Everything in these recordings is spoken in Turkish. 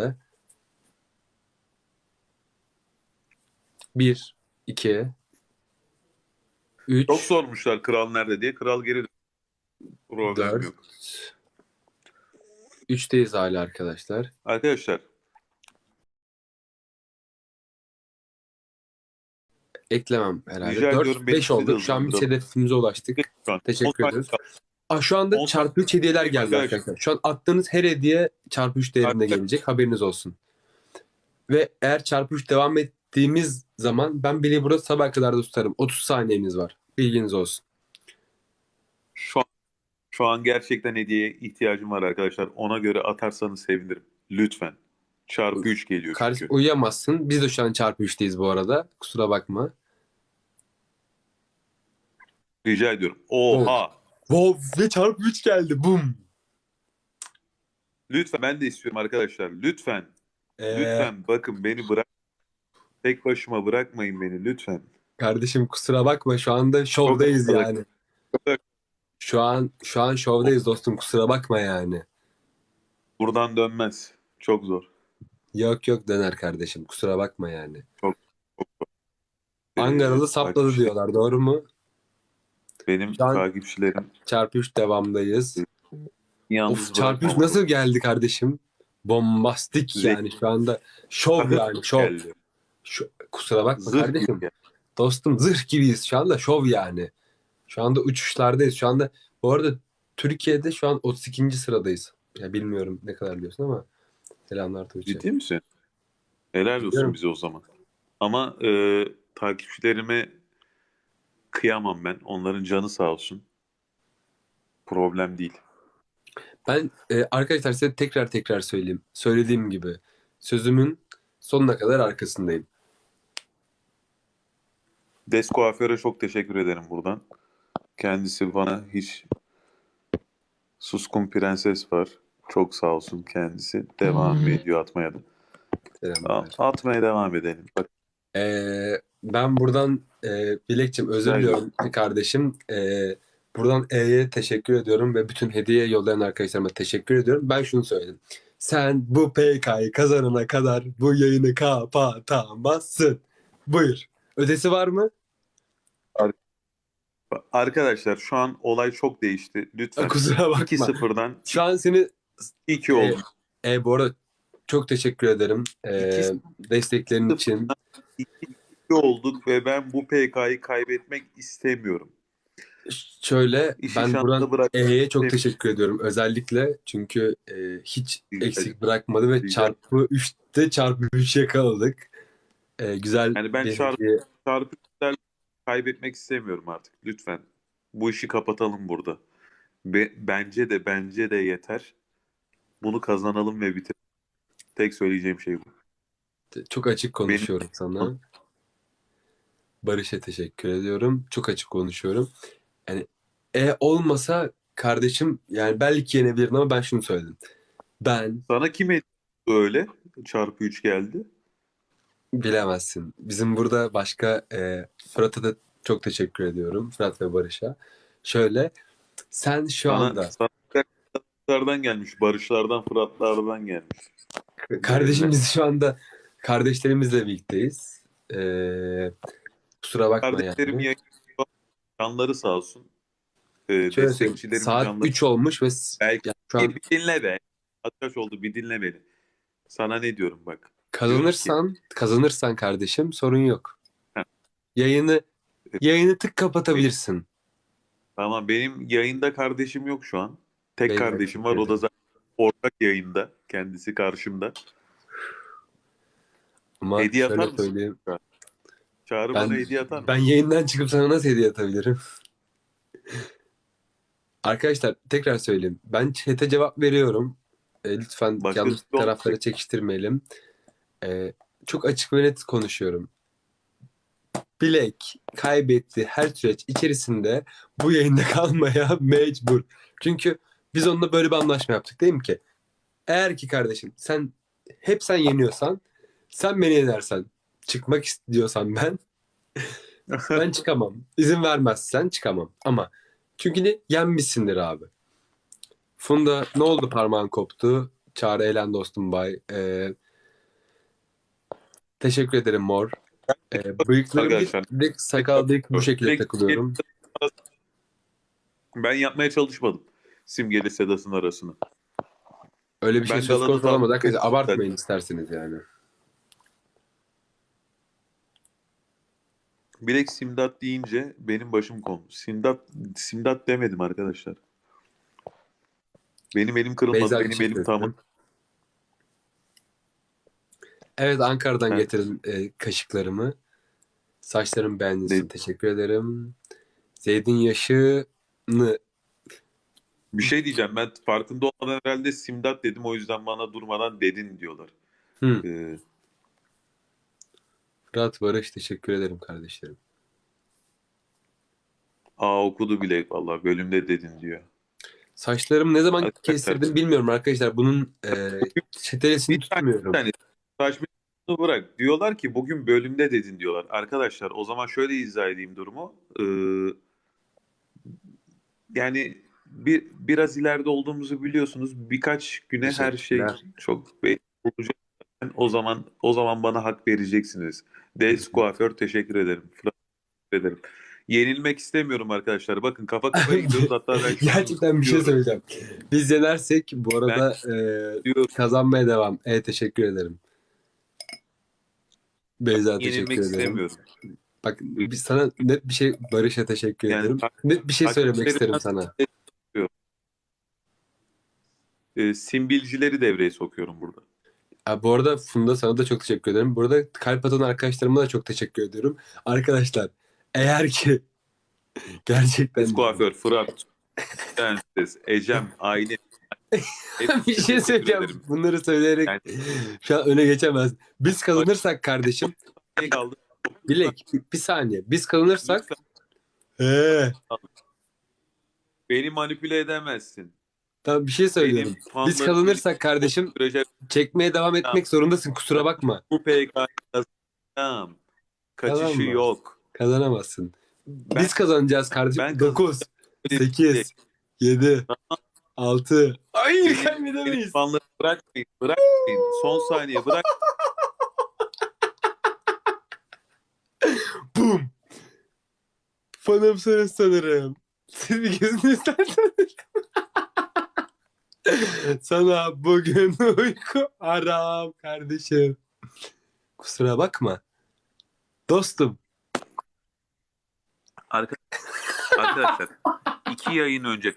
herhalde. 1, 2, 3, Çok sormuşlar kral nerede diye. Kral geri dön- Problem 4. yok. 3'teyiz hala arkadaşlar. Arkadaşlar Eklemem herhalde. Rica 4, ediyorum, 5 benimki de olduk. Şu an biz hızlandıralım. hedefimize ulaştık. şu an Teşekkür on saniye ediyoruz. kaldı. Aa, şu anda On çarpı 3 hediyeler geldi Arkadaşlar. arkadaşlar. Şu an attığınız her hediye çarpı 3 değerinde Arkadaşlar. gelecek. Haberiniz olsun. Ve eğer çarpı 3 devam ettiğimiz zaman ben bile burada sabah kadar da tutarım. 30 saniyemiz var. Bilginiz olsun. Şu an, şu an gerçekten hediyeye ihtiyacım var arkadaşlar. Ona göre atarsanız sevinirim. Lütfen. Çarpı 3 geliyor Karşı çünkü. uyuyamazsın. Biz de şu an çarpı 3'teyiz bu arada. Kusura bakma. Rica ediyorum. Oha. Wow ve çarpı 3 geldi. Bum. Lütfen ben de istiyorum arkadaşlar. Lütfen. Ee, Lütfen bakın beni bırak. Tek başıma bırakmayın beni lütfen. Kardeşim kusura bakma şu anda şovdayız Çok- yani. Şu an şu an şovdayız dostum kusura bakma yani. Buradan dönmez. Çok zor. Yok yok döner kardeşim kusura bakma yani. Ee, Angaralı sapladı diyorlar doğru mu? Benim Şu an- takipçilerim Çarpı 3 devamdayız. yalnız Of çarpı 3 bırakmam. nasıl geldi kardeşim? Bombastik Zevk. yani şu anda şov yani şov. Geldi. Şu, kusura bakma Zırh kardeşim. gibi. Dostum zırh gibiyiz şu anda şov yani. Şu anda uçuşlardayız. Şu anda bu arada Türkiye'de şu an 32. sıradayız. Ya bilmiyorum ne kadar biliyorsun ama selamlar Tuğçe. Ciddi misin? Helal olsun Biliyorum. bize o zaman. Ama e, takipçilerime kıyamam ben. Onların canı sağ olsun. Problem değil. Ben e, arkadaşlar size tekrar tekrar söyleyeyim. Söylediğim gibi sözümün sonuna kadar arkasındayım. Des Kuaför'e çok teşekkür ederim buradan. Kendisi bana hiç Suskun Prenses var. Çok sağ olsun kendisi. Devam ediyor atmaya da. Selamlar. Atmaya devam edelim. Bak, Ee, ben buradan e, Bilekçim özür diliyorum kardeşim. Ee, buradan E'ye teşekkür ediyorum ve bütün hediye yollayan arkadaşlarıma teşekkür ediyorum. Ben şunu söyledim. Sen bu PK'yı kazanana kadar bu yayını kapatamazsın. Buyur. Ötesi var mı? Arkadaşlar şu an olay çok değişti. Lütfen Kusura bakma. 2-0'dan Şu an seni 2 oldu. e, bu arada çok teşekkür ederim. İkisi- desteklerin için. 2 olduk ve ben bu PK'yı kaybetmek istemiyorum. Şöyle İşi ben buradan E'ye çok teşekkür ediyorum. Özellikle çünkü e, hiç Rica eksik bırakmadı ve Rica çarpı 3'te çarpı 3 yakaladık. E, güzel Yani ben çarpı- üçler kaybetmek istemiyorum artık. Lütfen. Bu işi kapatalım burada. Be- bence de bence de yeter. Bunu kazanalım ve bitirelim. Tek söyleyeceğim şey bu. Çok açık konuşuyorum sana. Barış'a teşekkür ediyorum. Çok açık konuşuyorum. Yani E olmasa kardeşim yani belki yenebilirdin ama ben şunu söyledim. Ben Sana kim etti öyle? Çarpı 3 geldi. bilemezsin. Bizim burada başka e, Fırat'a da çok teşekkür ediyorum. Fırat ve Barış'a. Şöyle sen şu Sana, anda sana Fıratlardan gelmiş. Barışlardan, Fıratlardan gelmiş. kardeşim biz şu anda kardeşlerimizle birlikteyiz. Ee, kusura bakma Kardeşlerim yani. yayın canları sağ olsun. Ee, Şöyle söyleyeyim, destekçilerim saat canları 3 olmuş ve s- Belki ya şu an bir dinle be. Kaç oldu bir dinle beni. Sana ne diyorum bak. kazanırsan kazanırsan kardeşim sorun yok. Heh. Yayını yayını tık kapatabilirsin. Tamam benim yayında kardeşim yok şu an. Tek Benim de kardeşim var. O da zaten ortak yayında. Kendisi karşımda. Ama Hediye atar şöyle mısın? söyleyeyim. Çağrı Ben, bana hediye atar mı? ben yayından çıkıp sana nasıl hediye atabilirim? Arkadaşlar tekrar söyleyeyim. Ben chat'e cevap veriyorum. E, lütfen Başka yanlış türlü tarafları olmayacak. çekiştirmeyelim. E, çok açık ve net konuşuyorum. Bilek kaybetti her süreç içerisinde bu yayında kalmaya mecbur. Çünkü biz onunla böyle bir anlaşma yaptık değil mi ki? Eğer ki kardeşim sen hep sen yeniyorsan sen beni yenersen çıkmak istiyorsan ben ben çıkamam. İzin vermezsen çıkamam. Ama çünkü ne? Yenmişsindir abi. Funda ne oldu parmağın koptu? Çağrı Eğlen dostum bay. Ee, teşekkür ederim Mor. Ee, bıyıklarım direkt sakal direkt bu şekilde takılıyorum. Ben yapmaya çalışmadım. Simge ile Sedat'ın arasını. Öyle bir şey Ben söz konusu olamadı. Arkadaşlar abartmayın isterseniz yani. Bilek Simdat deyince benim başım kondu. Simdat, Simdat demedim arkadaşlar. Benim elim kırılmadı. Beyza benim elim tam. ederim. Evet Ankara'dan Evet. getirdim e, kaşıklarımı. İçin Ne- teşekkür ederim. Zeyd'in yaşını Bir şey diyeceğim. Ben farkında olmadan herhalde Simdat dedim. O yüzden bana durmadan dedin diyorlar. Hı. Ee, Fırat Barış teşekkür ederim kardeşlerim. aa okudu bile vallahi bölümde dedin diyor. Saçlarımı ne zaman Arkadaşlar- kestirdim bilmiyorum arkadaşlar. Bunun e, çetelesini Bir tutmuyorum. Yani saçma bırak. Diyorlar ki bugün bölümde dedin diyorlar. Arkadaşlar o zaman şöyle izah edeyim durumu. Ee, yani bir biraz ileride olduğumuzu biliyorsunuz. Birkaç güne her şey çok olacak. O zaman o zaman bana hak vereceksiniz. Des kuaför teşekkür ederim. Fırat, teşekkür ederim. Yenilmek istemiyorum arkadaşlar. Bakın kafa kafaya gidiyoruz. Hatta ben Gerçekten bir şey söyleyeceğim. Biz yenersek bu arada e, Diyorum. kazanmaya devam. Evet teşekkür ederim. Beyza teşekkür Yenilmek ederim. istemiyorum. Bak biz sana net bir şey Barış'a teşekkür Yani ederim. tak- Net bir şey söylemek takipçilerimden- isterim sana. Ee, simbilcileri devreye sokuyorum burada. Ha, bu arada Funda sana da çok teşekkür ederim. Burada kalp atan arkadaşlarıma da çok teşekkür ediyorum. Arkadaşlar eğer ki gerçekten kuaför, Fırat, Prenses, Ecem, Aylin. bir şey söyleyeceğim. Bunları söyleyerek Yani- şu an öne geçemez. Biz kazanırsak kardeşim kaldı? Bilek bir, saniye. Biz kazanırsak ee, beni manipüle edemezsin. Tamam bir şey söylüyorum. Benim Biz kazanırsak kardeşim sürece çekmeye devam etmek zorundasın. Kusura bakma. bu PK'yı kazanacağım. Kaçışı Tamam mı? yok. Kazanamazsın. Ben- Biz kazanacağız kardeşim. Ben 9, 8, 7, 6. Hayır kaybedemeyiz. fanları bırakmayın. Bırakmayın. Son saniye bırak. Bum. Fanımsınız sanırım. Siz bir gözünüzden sanırım. Sana bugün uyku aram kardeşim. Kusura bakma. Dostum. Arka- Arkadaşlar iki yayın önce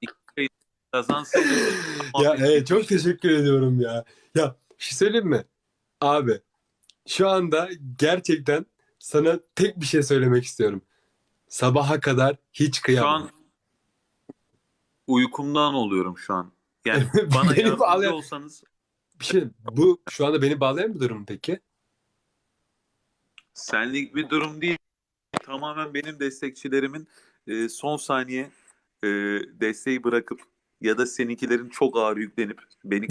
iki yayın kazansaydınız Ya evet, çok teşekkür ediyorum ya. Ya bir şey söyleyeyim mi? Abi şu anda gerçekten sana tek bir şey söylemek istiyorum. Sabaha kadar hiç Şu kıyamam. an uykumdan oluyorum şu an. Yani bana Beni yardımcı bağlayan- olsanız Bir şey bu şu anda beni bağlayan bir durum mu peki? senlik bir durum değil. Tamamen benim destekçilerimin e, son saniye e, desteği bırakıp ya da seninkilerin çok ağır yüklenip beni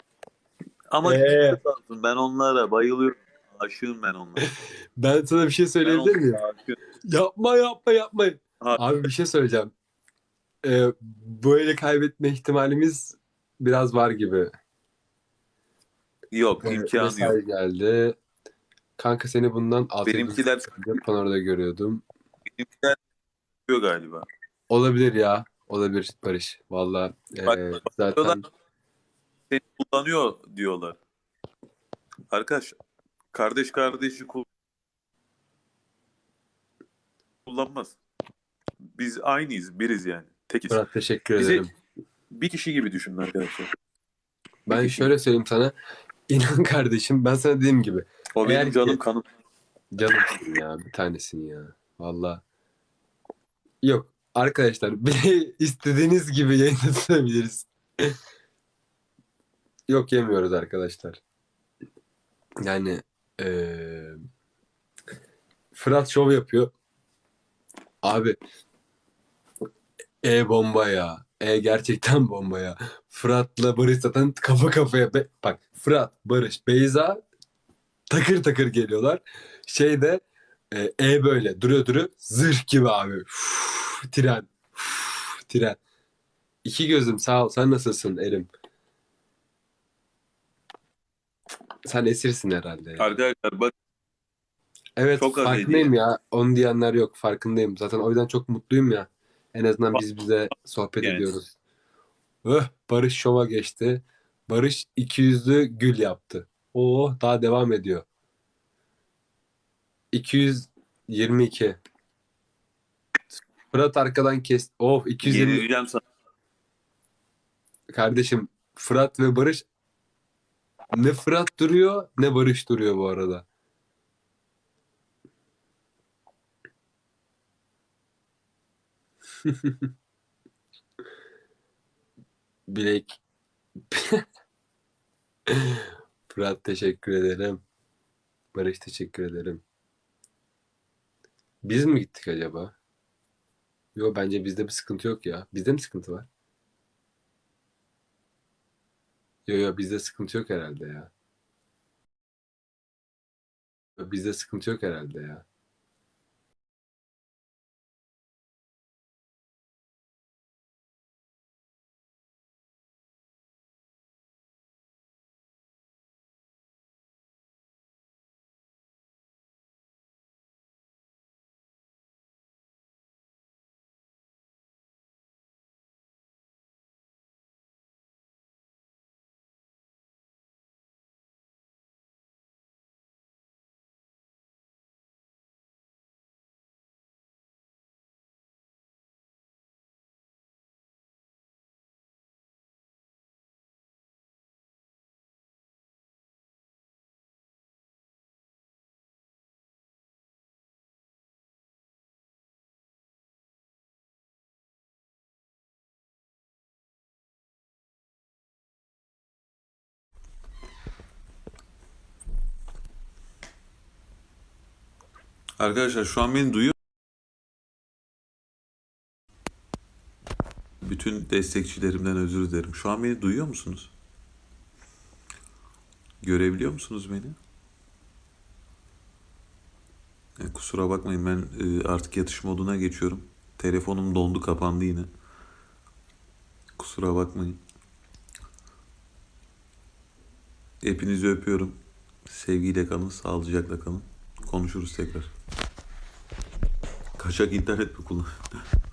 ama Ee? ben onlara bayılıyorum. Aşığım ben onlara. ben sana bir şey Ben söyleyebilir miyim? onlara aşığım. Yapma yapma yapma. Abi bir şey söyleyeceğim. Ee, böyle kaybetme ihtimalimiz biraz var gibi. Yok Ee, imkanı yok. geldi. Kanka seni bundan altı Benimkiler panorada görüyordum. benimkiler yapıyor galiba. Olabilir ya. Olabilir Barış. Valla e, Bak, zaten Seni kullanıyor diyorlar. Arkadaş kardeş kardeşi kul- kullanmaz. Biz aynıyız, biriz yani. Tekiz. Murat teşekkür Bizi- ederim. Bir kişi gibi düşünün arkadaşlar. Ben şöyle söyleyeyim sana. İnan kardeşim ben sana dediğim gibi. O Eğer benim ki- canım kanım. Canımsın ya bir tanesin ya. Valla. Yok arkadaşlar beni istediğiniz gibi yayında tutabiliriz. Yok yemiyoruz arkadaşlar. Yani eee Fırat şov yapıyor. Abi e bomba ya. E gerçekten bomba ya. Fırat'la Barış zaten kafa kafaya. Be- Bak Fırat, Barış, Beyza takır takır geliyorlar. Şeyde e, e böyle duruyor duruyor. Zırh gibi abi. Uf, tren. Uf, tren. İki gözüm sağ ol. Sen nasılsın Erim? Sen esirsin herhalde. Arkadaşlar bak Evet Çok farkındayım ya. Onu diyenler yok. Farkındayım. Zaten o yüzden çok mutluyum ya. En azından biz bize sohbet Yani. ediyoruz. Öh, Barış şova geçti. Barış 200'lü gül yaptı. Oo daha devam ediyor. 222. Fırat arkadan kes. Oh 220. yenileceğim sana. Kardeşim Fırat ve Barış ne Fırat duruyor ne Barış duruyor bu arada. Bilek. Fırat teşekkür ederim. Barış teşekkür ederim. Biz mi gittik acaba? Yok bence bizde bir sıkıntı yok ya. Bizde mi sıkıntı var? Yok yok bizde sıkıntı yok herhalde ya. Yo, Bizde sıkıntı yok herhalde ya. Arkadaşlar şu an beni duyuyor. Bütün destekçilerimden özür dilerim. Şu an beni duyuyor musunuz? Görebiliyor musunuz beni? E, kusura bakmayın ben e, artık yatış moduna geçiyorum. Telefonum dondu kapandı yine. Kusura bakmayın. Hepinizi öpüyorum. Sevgiyle kalın, sağlıcakla kalın. Konuşuruz tekrar. Kaçak internet mi kullan?